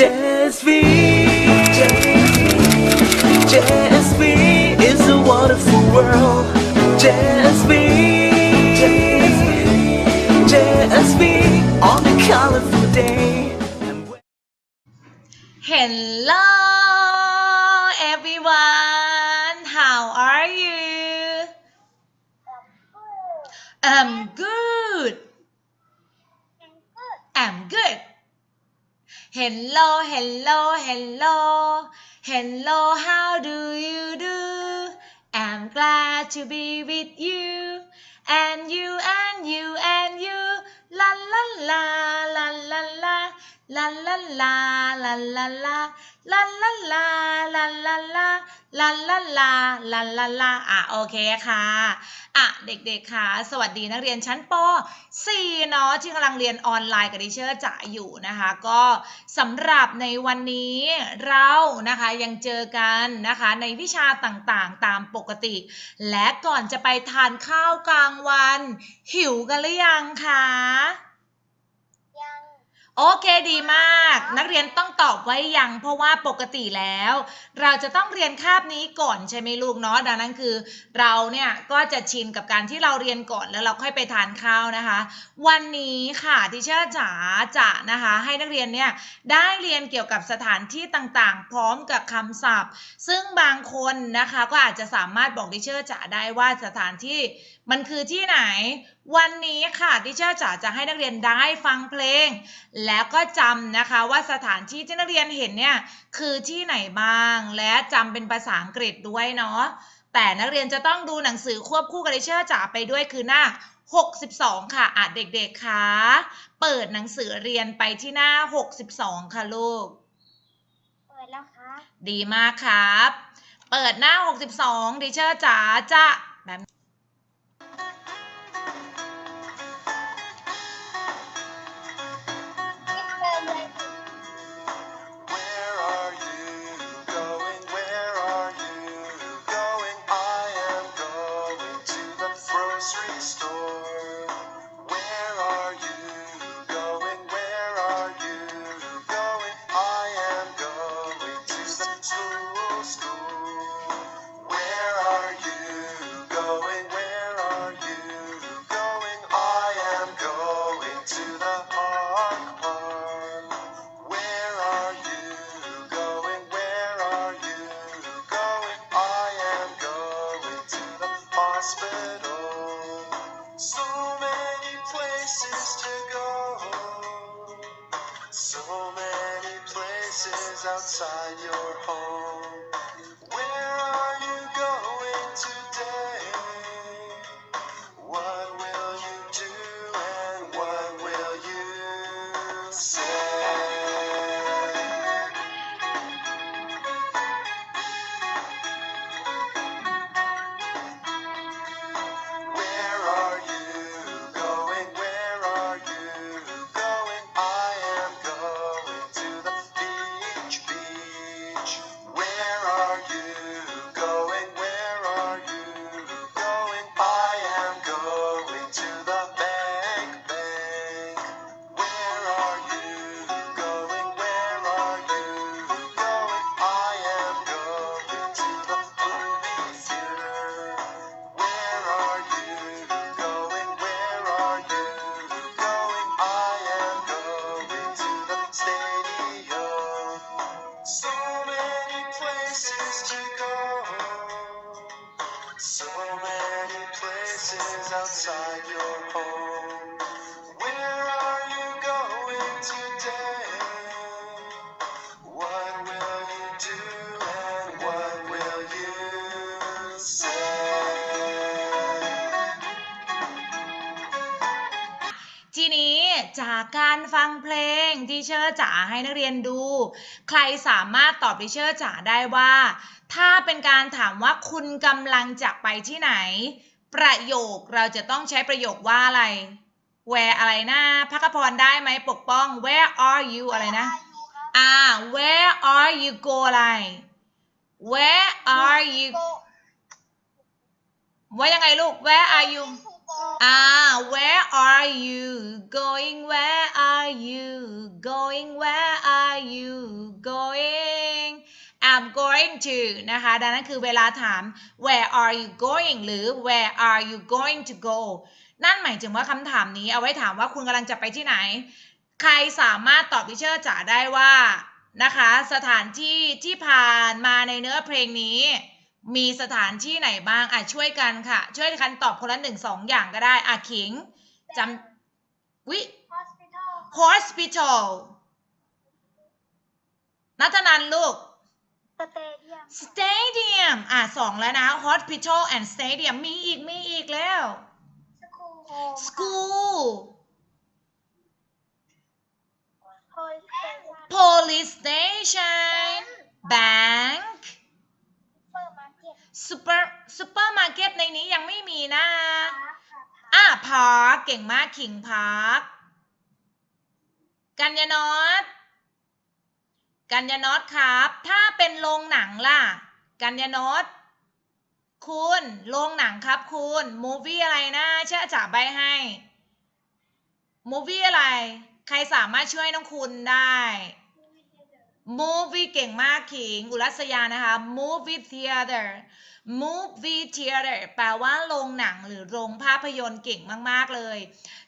Jazz V. Jazz V is a wonderful world. Jazz V. Jazz V on a colorful day. Hello, everyone. How are you? I'm good. I'm good. I'm good. Hello hello hello. Hello how do you do? I'm glad to be with you. And you and you and you. La la la la la la la la la la la la la la la la la la ลาลาลาลาลาลาอะโอเคค่ะอะเด็กๆค่ะ สวัสดีนักเรียนชั้นป .4 เนาะที่กำลังเรียนออนไลน์กับดิเชอร์จ๋าอยู่นะคะ ก็สำหรับในวันนี้เรานะคะยังเจอกันนะคะในวิชาต่างๆ ตามปกติ และก่อนจะไปทานข้าวกลางวัน หิวกันหรือยังคะ โอเคดีมาก นักเรียนต้องตอบไว้ยังเพราะว่าปกติแล้ว เราจะต้องเรียนคาบนี้ก่อนใช่ไหมลูกเนาะดังนั้นคือ เราเนี่ยก็จะชินกับการที่เราเรียนก่อนแล้วเราค่อยไปทานข้าวนะคะ วันนี้ค่ะที่เชื่อจ๋าจะนะคะ ให้นักเรียนเนี่ยได้เรียนเกี่ยวกับสถานที่ต่างๆ พร้อมกับคำศัพท์ ซึ่งบางคนนะคะก็อาจจะสามารถบอกดิเชอร์จ๋าได้ว่าสถานที่มันคือที่ไหน วันนี้ค่ะดิเชอร์จ๋าจะให้นักเรียนได้ฟังเพลง แล้วก็จำนะคะว่าสถานที่ที่นักเรียนเห็นเนี่ยคือที่ไหนบ้าง และจำเป็นภาษาอังกฤษด้วยเนาะแต่นักเรียนจะต้องดูหนังสือควบคู่กับดิเชอร์จ๋าไปด้วยคือหน้า 62 ค่ะอะเด็กๆคะเปิดหนังสือเรียนไปที่หน้า 62 ค่ะลูก เปิดแล้วครับดีมากครับ เปิดหน้า 62ดิเชอร์จ๋าจะ Bye. การฟังเพลงที่เชอร์จ๋าให้นักเรียนดู ใครสามารถตอบดิเชอร์จ๋าได้ว่า ถ้าเป็นการถามว่าคุณกำลังจะไปที่ไหน ประโยคเราจะต้องใช้ประโยคว่าอะไร where อะไรนะพักพรได้ไหมปกป้อง where are you อะไรนะอ่า where are you go อะไร where are you ว่ายังไงลูก where are you อ่า where are you going where are you going where are you going I'm going to นะคะ ดังนั้นคือเวลาถาม where are you going หรือ where are you going to go นั่นหมายถึงว่าคำถามนี้เอาไว้ถามว่าคุณกำลังจะไปที่ไหน ใครสามารถตอบพิเชอร์จ๋าได้ว่านะคะ สถานที่ที่ผ่านมาในเนื้อเพลงนี้ มีสถานที่ไหนบ้างอะช่วยกันค่ะ ช่วยกันตอบคนละหนึ่งสองอย่างก็ได้อะขิงจำวิ hospital hospital นัทนันลูก stadium stadium อะสองแล้วนะ hospital and stadium มีอีก มีอีกแล้ว school school police station police station bank supermarket super supermarket ในนี้ยังไม่มีนะ park อะพาร์คเก่งมากขิงพาร์คกัญญานอตกัญญานอตครับ ถ้าเป็นโรงหนังล่ะ กัญญานอตคุณโรงหนังครับคุณมูวี่อะไรนะเชื่อจ๋าใบให้มูวี่อะไร ใครสามารถช่วยน้องคุณได้ movie เก่งมากขิง อุรัสยานะคะ movie theater movie theater แปลว่าโรงหนังหรือโรงภาพยนตร์เก่งมาก ๆ เลย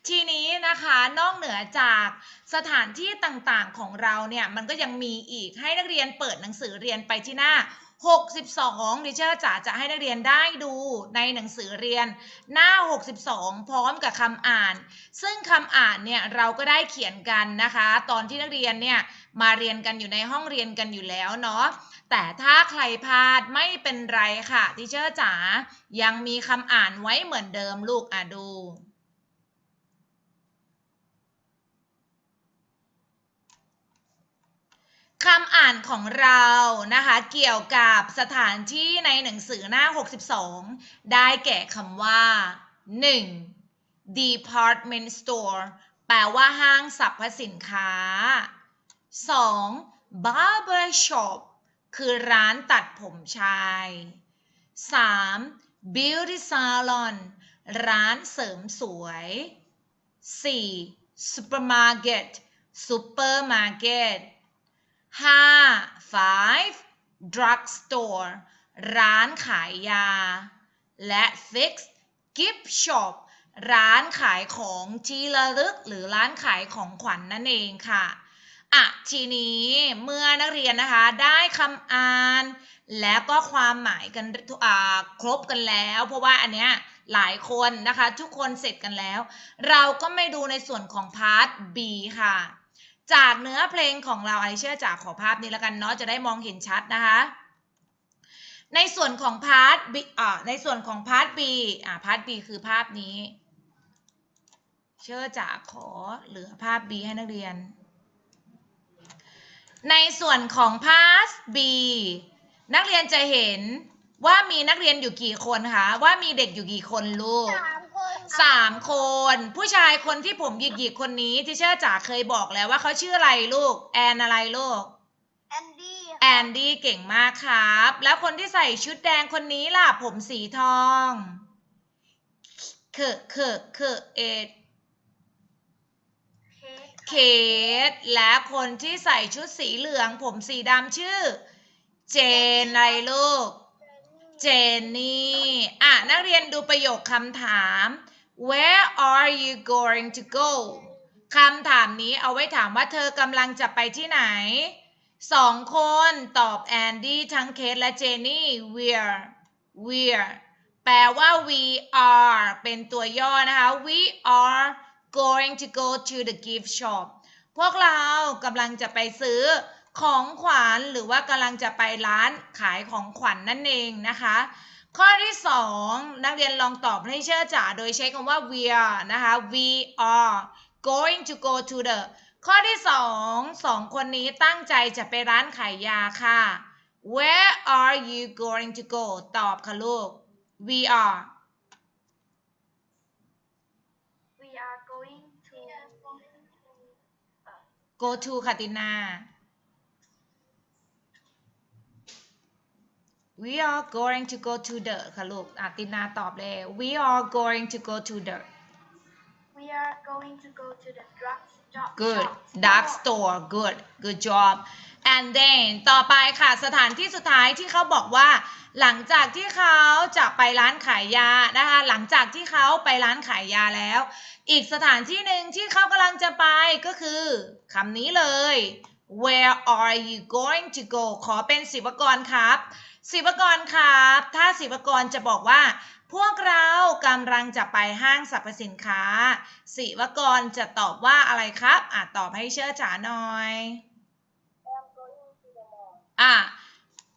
ทีนี้นะคะนอกเหนือจากสถานที่ต่างๆของเราเนี่ย มันก็ยังมีอีกให้นักเรียนเปิดหนังสือเรียนไปที่หน้า 62ดิเชอร์จ๋าจะให้นักเรียนได้ดูในหนังสือเรียนหน้า 62 พร้อมกับคำอ่าน ซึ่งคำอ่านเนี่ยเราก็ได้เขียนกันนะคะ ตอนที่นักเรียนเนี่ยมาเรียนกันอยู่ในห้องเรียนกันอยู่แล้วเนาะแต่ถ้าใครพลาดไม่เป็นไรค่ะทิเชอร์จ๋ายังมีคำอ่านไว้เหมือนเดิมลูกอะดู คำอ่านของเรานะคะเกี่ยวกับสถานที่ในหนังสือหน้า 62 ได้แก่คำว่า 1. department store แปลว่าห้างสรรพสินค้า 2. barber shop คือร้านตัดผมชาย 3. beauty salon ร้านเสริมสวย 4. supermarket supermarket 5. five drugstore ร้านขายยา และ six gift shop ร้านขายของที่ระลึก หรือร้านขายของขวัญนนั่นเองค่ะอะทีนี้เมื่อนักเรียนนะคะได้คำอ่าน และก็ความหมายกันครบกันแล้ว เพราะว่าอันเนี้ยหลายคนนะคะ ทุกคนเสร็จกันแล้ว เราก็ไม่ดูในส่วนของพาร์ท B ค่ะ จากเนื้อเพลงของเราไอเชื่อจากขอภาพนี้แล้วกันเนาะจะได้มองเห็นชัดนะคะ ในส่วนของพาร์ท B อ่าในส่วนของพาร์ท B อ่าพาร์ท B คือภาพนี้ เชื่อจากขอเหลือภาพ B ให้นักเรียน ในส่วนของพาร์ท B นักเรียนจะเห็นว่ามีนักเรียนอยู่กี่คนคะว่ามีเด็กอยู่กี่คนลูก สามคนสามคน ผู้ชายคนที่ผมหยิกๆคนนี้ที่เชื่อจ๋าเคยบอกแล้วว่าเขาชื่ออะไรลูก แอนอะไรลูก แอนดี้แอนดี้เก่งมากครับ แล้วคนที่ใส่ชุดแดงคนนี้ล่ะ ผมสีทอง เคเคเคเอ็ด เค้กเคสและคนที่ใส่ชุดสีเหลือง ผมสีดำชื่อ เจนอะไรลูก เจนนี่ อะ นักเรียนดูประโยคคำถาม where are you going to go คำถามนี้เอาไว้ถามว่าเธอกำลังจะไปที่ไหนสองคนตอบแอนดี้ทั้งเคสและเจนนี่ where where แปลว่า we are เป็นตัวย่อนะคะ we are going to go to the gift shop พวกเรากำลังจะไปซื้อของขวัญหรือว่ากำลังจะไปร้านขายของขวัญนนั่นเองนะคะ ข้อที่สองนักเรียนลองตอบให้เชื่อจ๋าโดยใช้คำว่า we are นะคะ we are going to go to the ข้อที่สองสองคนนี้ตั้งใจจะไปร้านขายยาค่ะ where are you going to go ตอบค่ะลูก we are we are going to go to ค่ะตินา we are going to go to the ค่ะลูกอะตินาตอบเลย we are going to go to the We are going to go to the drug shop. good shop dark store. store good good job and then ต่อไปค่ะสถานที่สุดท้ายที่เขาบอกว่า หลังจากที่เขาจะไปร้านขายยานะคะหลังจากที่เขาไปร้านขายยาแล้ว อีกสถานที่หนึ่งที่เขากำลังจะไปก็คือคำนี้เลย where are you going to go ขอเป็นศิวกรครับ ศิวกรครับ ถ้าศิวกรจะบอกว่า พวกเรากำลังจะไปห้างสรรพสินค้าศิวกรจะตอบว่าอะไรครับ อะตอบให้เชื่อจ๋าหน่อย I'm going to the mall. อะ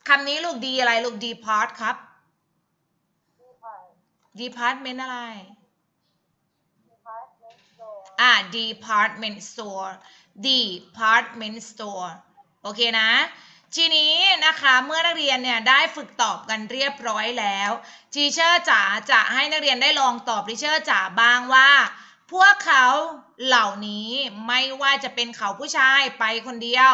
คำนี้ลูกดีอะไรลูก depart ครับ department อะไร Department store. อะ department store department store โอเคนะ ทีนี้นะคะเมื่อนักเรียนเนี่ยได้ฝึกตอบกันเรียบร้อยแล้วทีเชอร์จ๋าจะให้นักเรียนได้ลองตอบทีเชอร์จ๋าบ้างว่า พวกเขาเหล่านี้ไม่ว่าจะเป็นเขาผู้ชายไปคนเดียว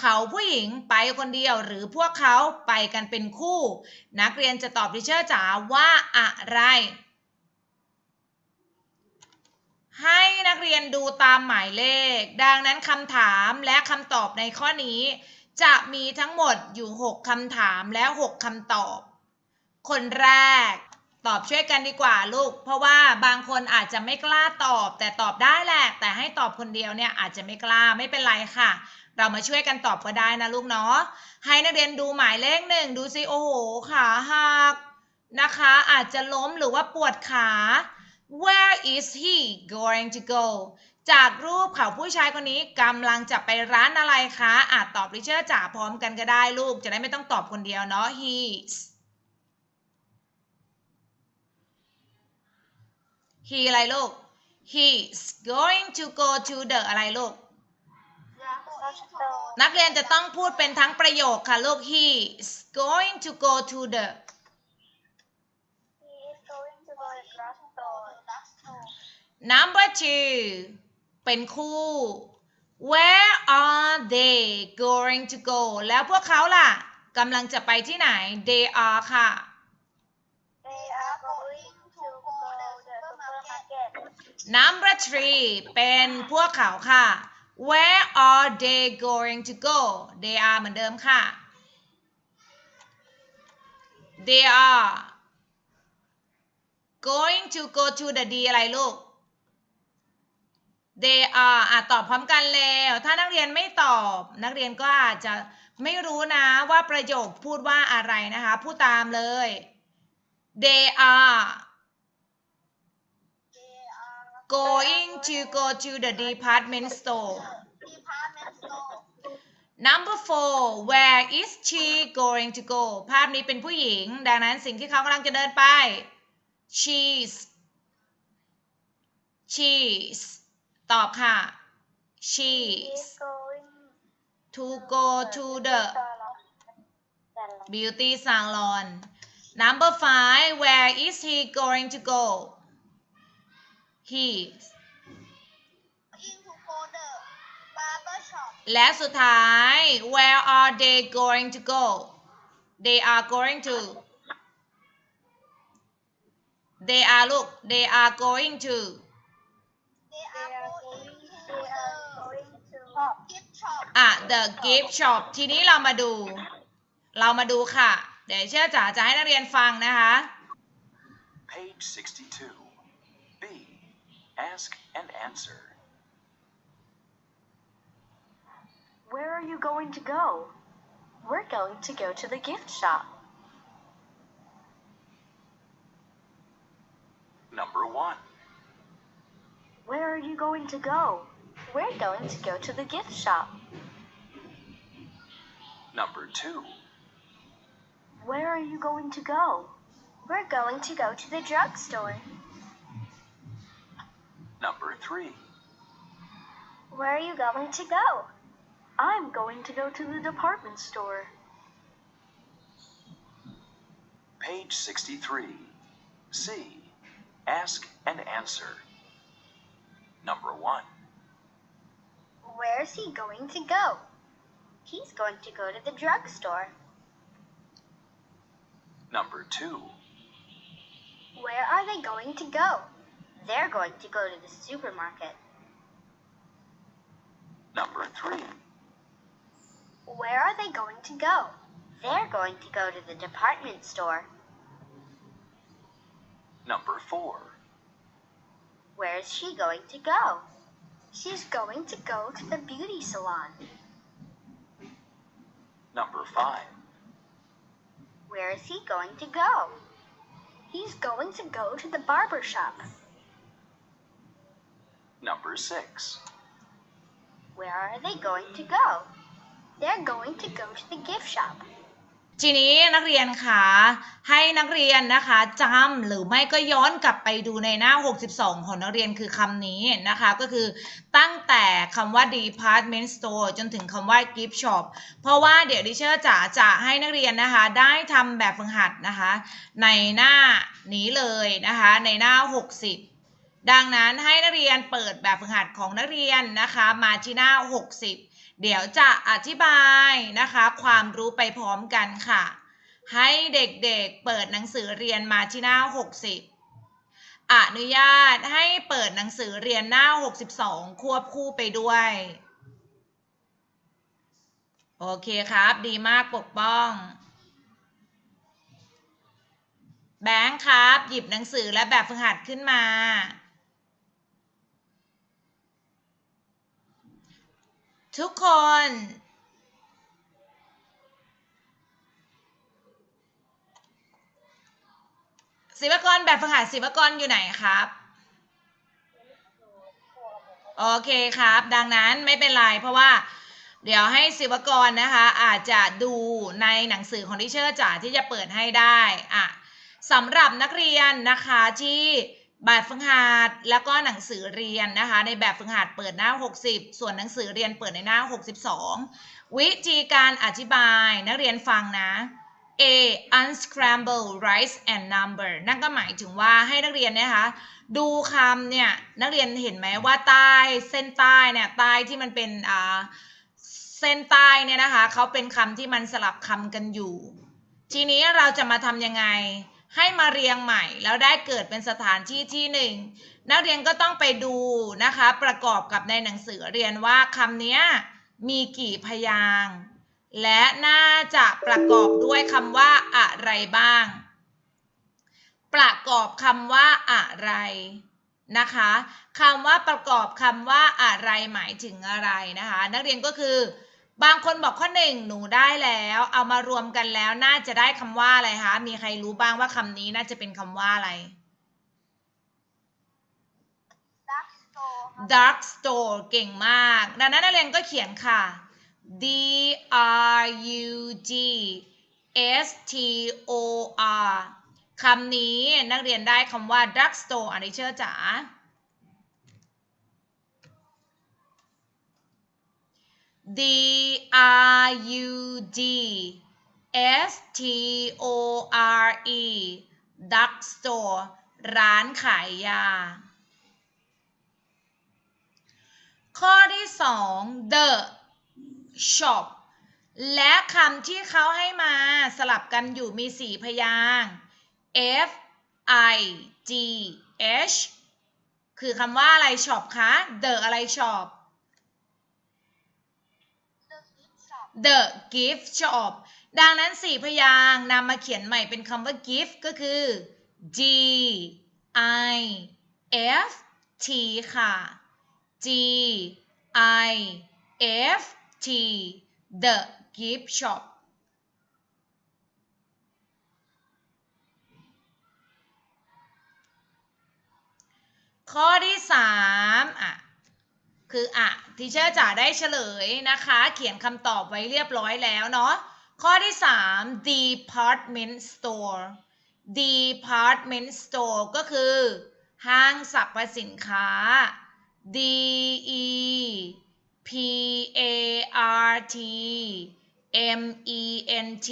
เขาผู้หญิงไปคนเดียวหรือพวกเขาไปกันเป็นคู่ นักเรียนจะตอบทีเชอร์จ๋าว่าอะไร ให้นักเรียนดูตามหมายเลข ดังนั้นคำถามและคำตอบในข้อนี้ จะมีทั้งหมดอยู่ 6คำถามและ 6คำตอบ คนแรกตอบช่วยกันดีกว่าลูก เพราะว่าบางคนอาจจะไม่กล้าตอบ แต่ตอบได้แหละ แต่ให้ตอบคนเดียวเนี่ยอาจจะไม่กล้าไม่เป็นไรค่ะ เรามาช่วยกันตอบก็ได้นะลูกเนาะให้นักเรียนดูหมายเลขหนึ่งดูสิโอ้โหขาหักนะคะ อาจจะล้มหรือว่าปวดขา Where is he going to go จากรูปเขาผู้ชายคนนี้กำลังจะไปร้านอะไรคะ อาจตอบริเชอร์จ๋าพร้อมกันก็ได้ลูก จะได้ไม่ต้องตอบคนเดียวเนาะ he's he อะไรลูก he's going to go to the อะไรลูก นักเรียนจะต้องพูดเป็นทั้งประโยคค่ะลูก he's going to go to the number two เป็นคู่ where are they going to go แล้วพวกเขาล่ะกำลังจะไปที่ไหน they are ค่ะ They are going to go to the supermarket. number three เป็นพวกเขาค่ะ where are they going to go they are เหมือนเดิมค่ะ they are going to go to the D อะไรลูก they are อะตอบพร้อมกันแล้ว ถ้านักเรียนไม่ตอบ นักเรียนก็อาจจะไม่รู้นะว่าประโยคพูดว่าอะไรนะคะ พูดตามเลย they are going to go to the department store. number four where is she going to go ภาพนี้เป็นผู้หญิง ดังนั้นสิ่งที่เขากำลังจะเดินไป she's she's ตอบค่ะ He she's is going to go to the salon. beauty salon number five where is he going to go he's Going to go the barber shop. และสุดท้าย where are they going to go they are going to they are ลูก they are going to They are shop. อะ the gift shop ทีนี้เรามาดู เรามาดูค่ะ เดี๋ยวเชื่อจ๋าจะให้นักเรียนฟังนะคะ Page 62. B. Ask and answer. Where are you going to go? We're going to go to the gift shop. Number 1. Where are you going to go? We're going to go to the gift shop. Number 2. Where are you going to go? We're going to go to the drugstore. Number 3. Where are you going to go? I'm going to go to the department store. Page 63. C. Ask and answer. Number 1. Where's he going to go? He's going to go to the drugstore. Number 2. Where are they going to go? They're going to go to the supermarket. Number 3. Where are they going to go? They're going to go to the department store. Number 4. Where is she going to go? She's going to go to the beauty salon. Number 5. Where is he going to go? He's going to go to the barber shop. Number 6. Where are they going to go? They're going to go to the gift shop. ทีนี้นักเรียนคะให้นักเรียนนะคะจำหรือไม่ก็ย้อนกลับไปดูในหน้า 62 ของนักเรียนคือคำนี้นะคะ ก็คือตั้งแต่คำว่า department store จนถึงคำว่า gift shop เพราะว่าเดี๋ยวดิเชอร์จะจะให้นักเรียนนะคะ ได้ทำแบบฝึกหัดนะคะ ในหน้านี้เลยนะคะ ในหน้า 60 ดังนั้นให้นักเรียนเปิดแบบฝึกหัดของนักเรียนนะคะ มาที่หน้า 60 เดี๋ยวจะอธิบายนะคะ ความรู้ไปพร้อมกันค่ะ ให้เด็กๆเปิดหนังสือเรียนมาที่หน้า 60 อนุญาตให้เปิดหนังสือเรียนหน้า 62 ควบคู่ไปด้วย โอเคครับ ดีมากปกป้อง แบงค์ครับ หยิบหนังสือและแบบฝึกหัดขึ้นมา ทุกคน ศิวกรแบบฝึกหัดศิวกรอยู่ไหนครับ โอเคครับ ดังนั้นไม่เป็นไรเพราะว่า เดี๋ยวให้ศิวกรนะคะ อาจจะดูในหนังสือของทิเชอร์จ๋าที่จะเปิดให้ได้อะสำหรับนักเรียนนะคะที่ แบบฝึกหัดแล้วก็หนังสือเรียนนะคะ ในแบบฝึกหัดเปิดหน้า 60 ส่วนหนังสือเรียนเปิดในหน้า 62 วิธีการอธิบายนักเรียนฟังนะ A unscramble rice and number นั่นก็หมายถึงว่าให้นักเรียนนยนะคะดูคำเนี่ยนักเรียนเห็นไหมว่าใต้เส้นใต้เนี่ยใต้ที่มันเป็นอ่าเส้นใต้เนี่ยนะคะเขาเป็นคำที่มันสลับคำกันอยู่ ทีนี้เราจะมาทำยังไง ให้มาเรียงใหม่ แล้วได้เกิดเป็นสถานที่ที่หนึ่งนักเรียนก็ต้องไปดูนะคะ ประกอบกับในหนังสือเรียนว่าคำนี้มีกี่พยางค์และน่าจะประกอบด้วยคำว่าอะไรบ้าง ประกอบคำว่าอะไรนะคะคำว่าประกอบคำว่าอะไรหมายถึงอะไรนะคะ นักเรียนก็คือ บางคนบอกข้อหนึ่งหนูได้แล้ว เอามารวมกันแล้วน่าจะได้คำว่าอะไรคะ มีใครรู้บ้างว่าคำนี้น่าจะเป็นคำว่าอะไร Dark store ครับ dark store เก่งมากดังนั้นนักเรียนก็เขียนค่ะ D R U G S T O R คำนี้นักเรียนได้คำว่า dark store อันนี้เชื่อจ๋า D R U D S T O R E dark store ร้านขายยา ข้อที่สอง the shop และคำที่เขาให้มาสลับกันอยู่มีสี่พยาง F I G H คือคำว่าอะไร shop คะ the อะไร shop gift shop the gift shop ดังนั้นสี่พยางค์นำมาเขียนใหม่เป็นคำว่า gift ก็คือ G I F T ค่ะ G I F T the gift shop ข้อที่สามอะ คืออะทีเชอร์จ๋าได้เฉลยนะคะ เขียนคำตอบไว้เรียบร้อยแล้วเนาะข้อที่สาม department store department store ก็คือ ห้างสรรพสินค้า D E P A R T M E N T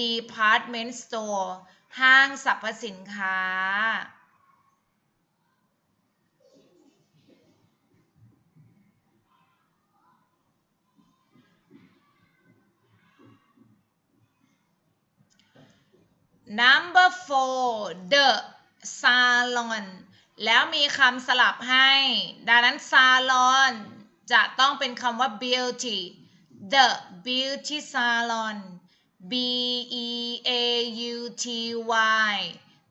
department store ห้างสรรพสินค้า number four the salon แล้วมีคำสลับให้ ดังนั้น salon จะต้องเป็นคำว่า beauty the beauty salon B E A U T Y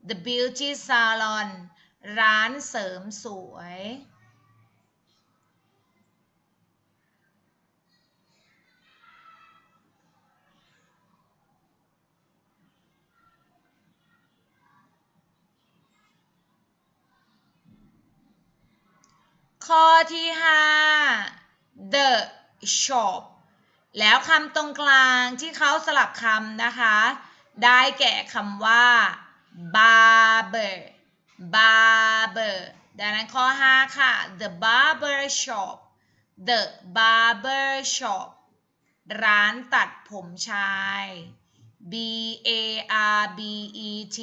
the beauty salon ร้านเสริมสวย ข้อที่ 5 the shop แล้วคำตรงกลางที่เขาสลับคำนะคะ ได้แก่คำว่า barber barber ดังนั้นข้อ 5 ค่ะ the barber shop the barber shop ร้านตัดผมชาย B A R B E T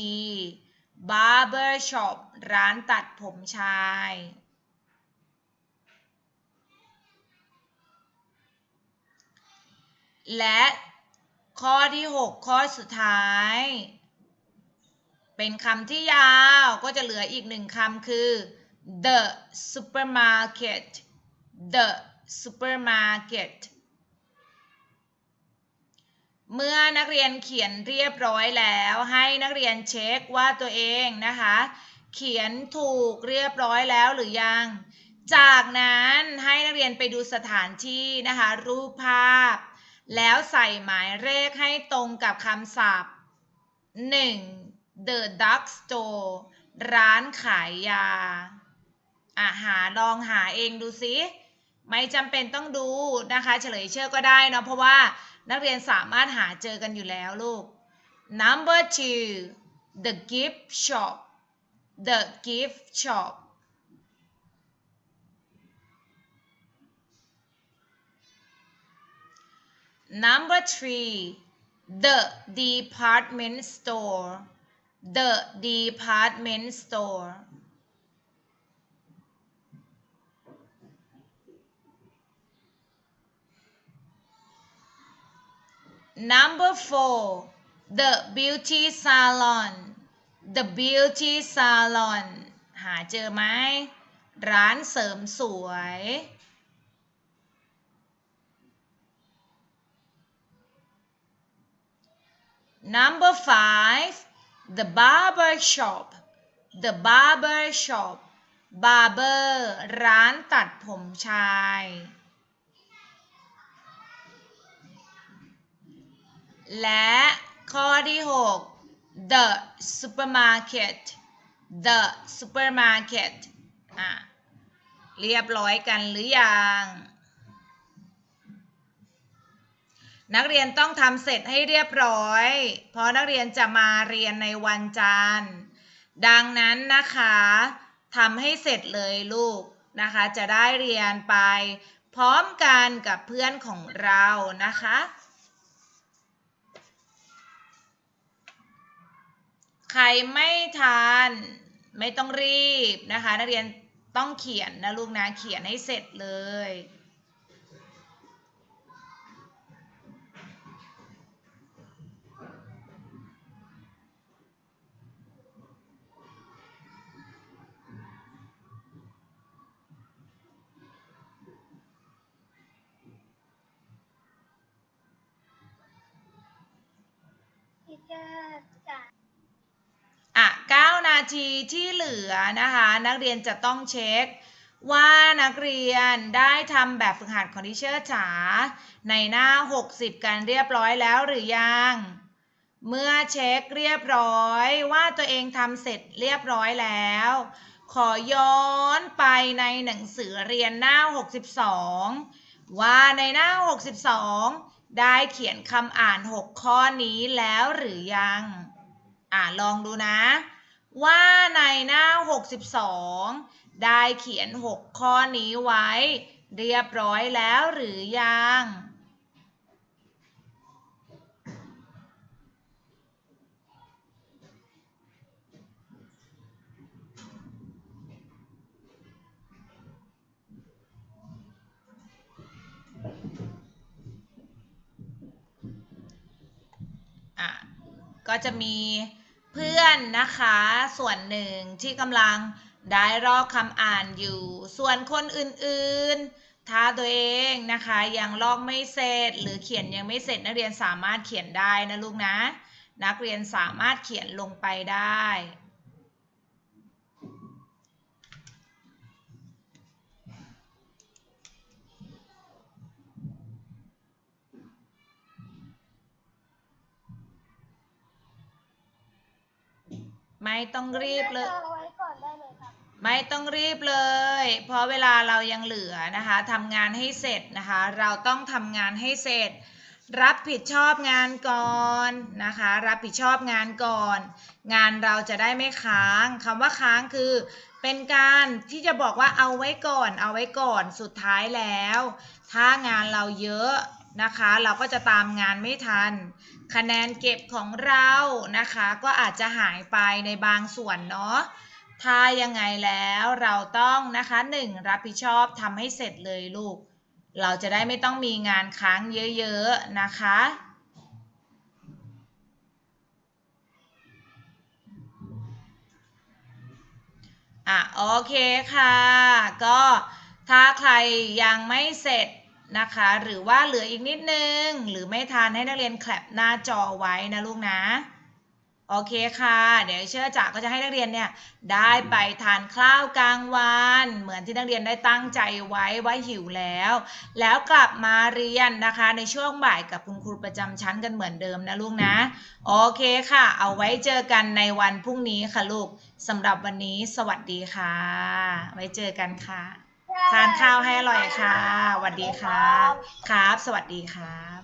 barber shop ร้านตัดผมชาย และข้อที่ 6 ข้อสุดท้าย เป็นคำที่ยาวก็จะเหลืออีกหนึ่งคำคือ the supermarket the supermarket เมื่อนักเรียนเขียนเรียบร้อยแล้วให้นักเรียนเช็คว่าตัวเองนะคะ เขียนถูกเรียบร้อยแล้วหรือยัง จากนั้นให้นักเรียนไปดูสถานที่นะคะ รูปภาพ แล้วใส่หมายเลขให้ตรงกับคำศัพท์ 1. The Drug Store ร้านขายยาอะหาลองหาเองดูสิไม่จำเป็นต้องดูนะคะ เฉลยเชื่อก็ได้เนาะเพราะว่านักเรียนสามารถหาเจอกันอยู่แล้วลูก number two the gift shop the gift shop number three the department store the department store Number four, the beauty salon. The beauty salon หาเจอไหม ร้านเสริมสวย Number five, the barber shop. The barber shop. barber ร้านตัดผมชาย และข้อที่ 6 the supermarket the supermarket อะ เรียบร้อยกันหรือยัง นักเรียนต้องทำเสร็จให้เรียบร้อย เพราะนักเรียนจะมาเรียนในวันจันทร์ ดังนั้นนะคะทำให้เสร็จเลยลูกนะคะ จะได้เรียนไป พร้อมกันกับเพื่อนของเรานะคะ ใครไม่ทานไม่ต้องรีบนะคะ นักเรียนต้องเขียนนะลูกนะเขียนให้เสร็จเลย อะ9นาทีที่เหลือนะคะ นักเรียนจะต้องเช็ค ว่านักเรียนได้ทำแบบฝึกหัดของดิเชอร์จ๋าในหน้า 60 กันเรียบร้อยแล้วหรือยัง เมื่อเช็คเรียบร้อยว่าตัวเองทำเสร็จเรียบร้อยแล้ว ขอย้อนไปในหนังสือเรียนหน้า 62 ว่าในหน้า 62 ได้เขียนคำอ่าน 6 ข้อนี้แล้วหรือยัง อ่าลองดูนะ ว่าในหน้า 62 ได้เขียน 6 ข้อนี้ไว้ เรียบร้อยแล้วหรือยัง อะก็จะมีเพื่อนนะคะส่วนหนึ่งที่กำลังได้รอคำอ่านอยู่ ส่วนคนอื่นๆ ถ้าตัวเองนะคะยังลอกไม่เสร็จ หรือเขียนยังไม่เสร็จนักเรียนสามารถเขียนได้นะลูกนะ นักเรียนสามารถเขียนลงไปได้ ไม่ต้องรีบเลยเอาไว้ก่อนได้เลยครับไม่ต้องรีบเลย เพราะเวลาเรายังเหลือนะคะทำงานให้เสร็จนะคะ เราต้องทำงานให้เสร็จ รับผิดชอบงานก่อนนะคะ รับผิดชอบงานก่อน งานเราจะได้ไม่ค้างคำว่าค้างคือ เป็นการที่จะบอกว่าเอาไว้ก่อน เอาไว้ก่อนสุดท้ายแล้ว ถ้างานเราเยอะ นะคะ เราก็จะตามงานไม่ทัน คะแนนเก็บของเรานะคะ ก็อาจจะหายไปในบางส่วนเนาะถ้ายังไงแล้วเราต้องนะคะหนึ่งรับผิดชอบทำให้เสร็จเลยลูก เราจะได้ไม่ต้องมีงานค้างเยอะๆนะคะอะโอเคค่ะ ก็ถ้าใครยังไม่เสร็จ นะคะ หรือว่าเหลืออีกนิดนึง หรือไม่ทันให้นักเรียนแคปหน้าจอไว้นะลูกนะ โอเคค่ะ เดี๋ยวเชื่อจ๋าก็จะให้นักเรียนเนี่ยได้ไปทานข้าวกลางวัน เหมือนที่นักเรียนได้ตั้งใจไว้ว่าหิวแล้ว แล้วกลับมาเรียนนะคะ ในช่วงบ่ายกับคุณครูประจำชั้นกันเหมือนเดิมนะลูกนะ โอเคค่ะ เอาไว้เจอกันในวันพรุ่งนี้ค่ะลูกสำหรับวันนี้สวัสดีค่ะ ไว้เจอกันค่ะ ทานข้าวให้อร่อยค่ะสวัสดีครับ ครับ สวัสดีครับ